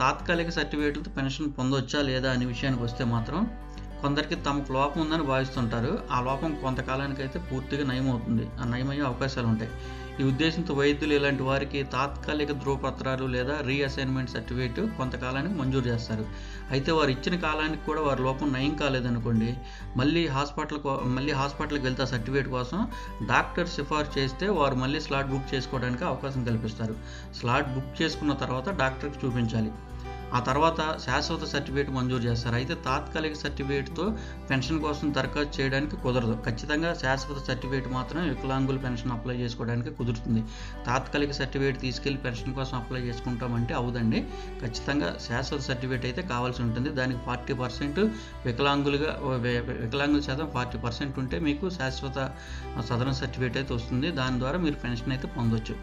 తాత్కాలిక సర్టిఫికేట్లతో పెన్షన్ పొందొచ్చా లేదా అనే విషయానికి వస్తే మాత్రం కొందరికి తమకు లోపం ఉందని భావిస్తుంటారు. ఆ లోపం కొంతకాలానికి అయితే పూర్తిగా నయమవుతుంది. ఆ నయమయ్యే అవకాశాలు ఉంటాయి ఈ ఉద్దేశంతో వైద్యులు ఇలాంటి వారికి తాత్కాలిక ధృవపత్రాలు లేదా రీఅసైన్మెంట్ సర్టిఫికేట్ కొంతకాలానికి మంజూరు చేస్తారు. అయితే వారు ఇచ్చిన కాలానికి కూడా వారి లోపం నయం కాలేదనుకోండి. మళ్ళీ హాస్పిటల్ మళ్ళీ హాస్పిటల్కి వెళ్తే సర్టిఫికేట్ కోసం డాక్టర్ సిఫార్సు చేస్తే వారు మళ్ళీ స్లాట్ బుక్ చేసుకోవడానికి అవకాశం కల్పిస్తారు. స్లాట్ బుక్ చేసుకున్న తర్వాత డాక్టర్కి చూపించాలి. ఆ తర్వాత శాశ్వత సర్టిఫికేట్ మంజూరు చేస్తారు. అయితే తాత్కాలిక సర్టిఫికేట్తో పెన్షన్ కోసం దరఖాస్తు చేయడానికి కుదరదు. ఖచ్చితంగా శాశ్వత సర్టిఫికేట్ మాత్రం వికలాంగుల పెన్షన్ అప్లై చేసుకోవడానికి కుదురుతుంది. తాత్కాలిక సర్టిఫికేట్ తీసుకెళ్ళి పెన్షన్ కోసం అప్లై చేసుకుంటామంటే అవుదండి ఖచ్చితంగా శాశ్వత సర్టిఫికేట్ అయితే కావాల్సి ఉంటుంది. దానికి ఫార్టీ పర్సెంట్ వికలాంగులుగా వికలాంగుల శాతం ఫార్టీ పర్సెంట్ ఉంటే మీకు శాశ్వత సదరన్ సర్టిఫికేట్ అయితే వస్తుంది. దాని ద్వారా మీరు పెన్షన్ అయితే పొందొచ్చు.